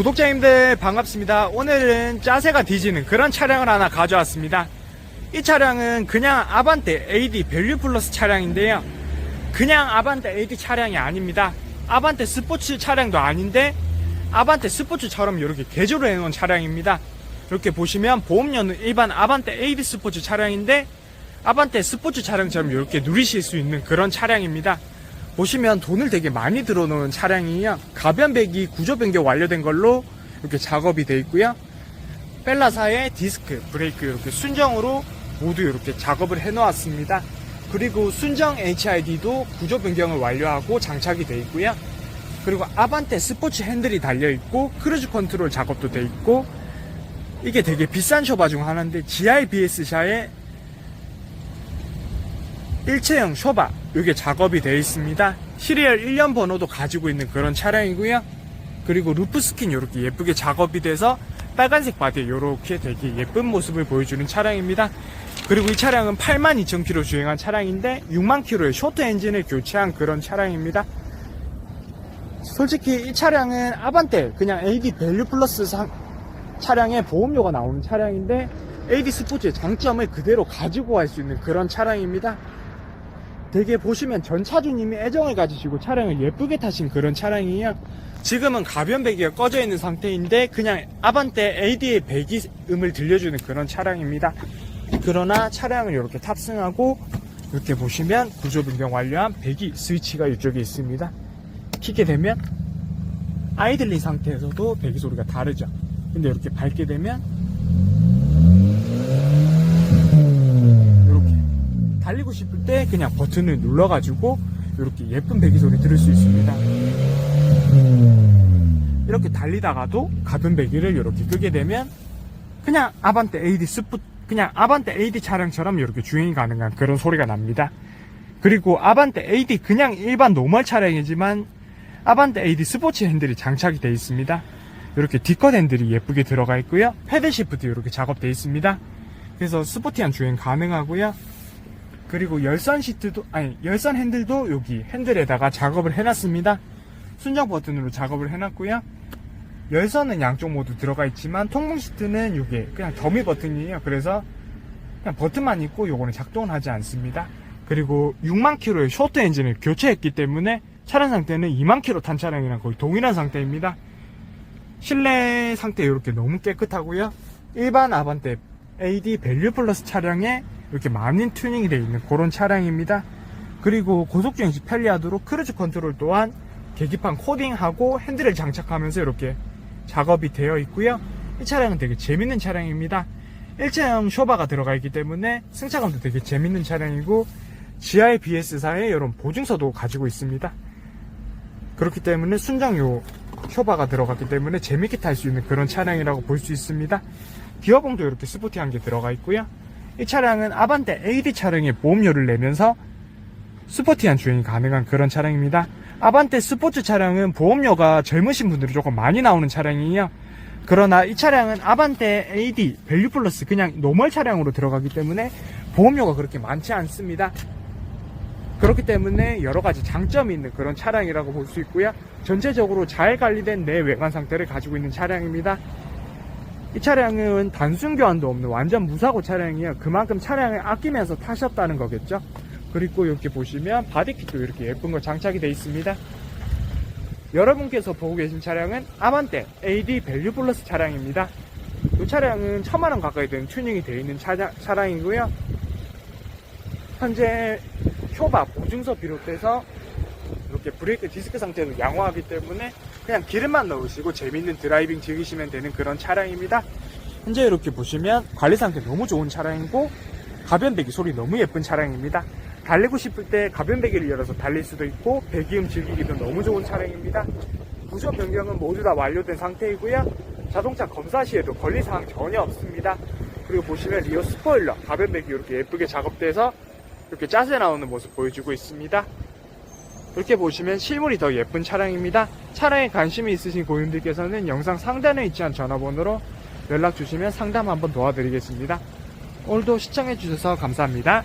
구독자님들 반갑습니다. 오늘은 짜세가 뒤지는 그런 차량을 하나 가져왔습니다. 이 차량은 그냥 아반떼 AD 밸류 플러스 차량인데요. 그냥 아반떼 AD 차량이 아닙니다. 아반떼 스포츠 차량도 아닌데 아반떼 스포츠처럼 이렇게 개조를 해놓은 차량입니다. 이렇게 보시면 보험료는 일반 아반떼 AD 스포츠 차량인데 아반떼 스포츠 차량처럼 이렇게 누리실 수 있는 그런 차량입니다. 보시면 돈을 되게 많이 들어놓은 차량이에요. 가변배기 구조 변경 완료된 걸로 이렇게 작업이 되어 있고요. 벨라사의 디스크, 브레이크 이렇게 순정으로 모두 이렇게 작업을 해 놓았습니다. 그리고 순정 HID도 구조 변경을 완료하고 장착이 되어 있고요. 그리고 아반떼 스포츠 핸들이 달려 있고 크루즈 컨트롤 작업도 되어 있고 이게 되게 비싼 쇼바 중 하나인데 GIBS샤의 일체형 쇼바 이게 작업이 되어 있습니다. 시리얼 1년 번호도 가지고 있는 그런 차량이고요. 그리고 루프 스킨 이렇게 예쁘게 작업이 돼서 빨간색 바디에 이렇게 되게 예쁜 모습을 보여주는 차량입니다. 그리고 이 차량은 82,000km 주행한 차량인데 6만 km의 쇼트 엔진을 교체한 그런 차량입니다. 솔직히 이 차량은 아반떼 그냥 AD 밸류 플러스 상- 차량에 보험료가 나오는 차량인데 AD 스포츠의 장점을 그대로 가지고 갈 수 있는 그런 차량입니다. 되게 보시면 전 차주님이 애정을 가지시고 차량을 예쁘게 타신 그런 차량이에요. 지금은 가변 배기가 꺼져 있는 상태인데 그냥 아반떼 AD의 배기음을 들려주는 그런 차량입니다. 그러나 차량을 이렇게 탑승하고 이렇게 보시면 구조 변경 완료한 배기 스위치가 이쪽에 있습니다. 키게 되면 아이들링 상태에서도 배기 소리가 다르죠. 근데 이렇게 밟게 되면 이렇게 달리고 싶을 때 그냥 버튼을 눌러가지고 이렇게 예쁜 배기 소리 들을 수 있습니다. 이렇게 달리다가도 가변 배기를 이렇게 끄게 되면 그냥 아반떼 AD 스프 그냥 아반떼 AD 차량처럼 이렇게 주행이 가능한 그런 소리가 납니다. 그리고 아반떼 AD 그냥 일반 노멀 차량이지만 아반떼 AD 스포츠 핸들이 장착이 되어 있습니다. 이렇게 D컷 핸들이 예쁘게 들어가 있고요. 패드 시프트 이렇게 작업되어 있습니다. 그래서 스포티한 주행 가능하고요. 그리고 열선 시트도 아니 열선 핸들도 여기 핸들에다가 작업을 해놨습니다. 순정 버튼으로 작업을 해놨고요. 열선은 양쪽 모두 들어가 있지만 통풍 시트는 이게 그냥 더미 버튼이에요. 그래서 그냥 버튼만 있고 요거는 작동을 하지 않습니다. 그리고 6만 킬로의 쇼트 엔진을 교체했기 때문에 차량 상태는 2만 킬로 탄 차량이랑 거의 동일한 상태입니다. 실내 상태 이렇게 너무 깨끗하고요. 일반 아반떼 AD 밸류 플러스 차량에 이렇게 많은 튜닝이 되어 있는 그런 차량입니다. 그리고 고속주행 시 편리하도록 크루즈 컨트롤 또한 계기판 코딩하고 핸들을 장착하면서 이렇게 작업이 되어 있고요. 이 차량은 되게 재밌는 차량입니다. 일체형 쇼바가 들어가 있기 때문에 승차감도 되게 재밌는 차량이고 GIBS사의 이런 보증서도 가지고 있습니다. 그렇기 때문에 순정요 쇼바가 들어갔기 때문에 재밌게 탈 수 있는 그런 차량이라고 볼 수 있습니다. 기어봉도 이렇게 스포티한 게 들어가 있고요. 이 차량은 아반떼 AD 차량에 보험료를 내면서 스포티한 주행이 가능한 그런 차량입니다. 아반떼 스포츠 차량은 보험료가 젊으신 분들이 조금 많이 나오는 차량이에요. 그러나 이 차량은 아반떼 AD 밸류 플러스 그냥 노멀 차량으로 들어가기 때문에 보험료가 그렇게 많지 않습니다. 그렇기 때문에 여러 가지 장점이 있는 그런 차량이라고 볼 수 있고요. 전체적으로 잘 관리된 내 외관 상태를 가지고 있는 차량입니다. 이 차량은 단순 교환도 없는 완전 무사고 차량이에요. 그만큼 차량을 아끼면서 타셨다는 거겠죠. 그리고 이렇게 보시면 바디킷도 이렇게 예쁜 거 장착이 되어 있습니다. 여러분께서 보고 계신 차량은 아반떼 AD 밸류 플러스 차량입니다. 이 차량은 천만원 가까이 되는 튜닝이 되어 있는 차량, 차량이고요. 현재 쇼바 보증서 비롯해서 이렇게 브레이크 디스크 상태는 양호하기 때문에 그냥 기름만 넣으시고 재밌는 드라이빙 즐기시면 되는 그런 차량입니다. 현재 이렇게 보시면 관리 상태 너무 좋은 차량이고 가변배기 소리 너무 예쁜 차량입니다. 달리고 싶을 때 가변배기를 열어서 달릴 수도 있고 배기음 즐기기도 너무 좋은 차량입니다. 구조 변경은 모두 다 완료된 상태이고요. 자동차 검사 시에도 권리사항 전혀 없습니다. 그리고 보시면 리어 스포일러 가변배기 이렇게 예쁘게 작업돼서 이렇게 짜세 나오는 모습 보여주고 있습니다. 이렇게 보시면 실물이 더 예쁜 차량입니다. 차량에 관심이 있으신 고객님들께서는 영상 상단에 위치한 전화번호로 연락 주시면 상담 한번 도와드리겠습니다. 오늘도 시청해 주셔서 감사합니다.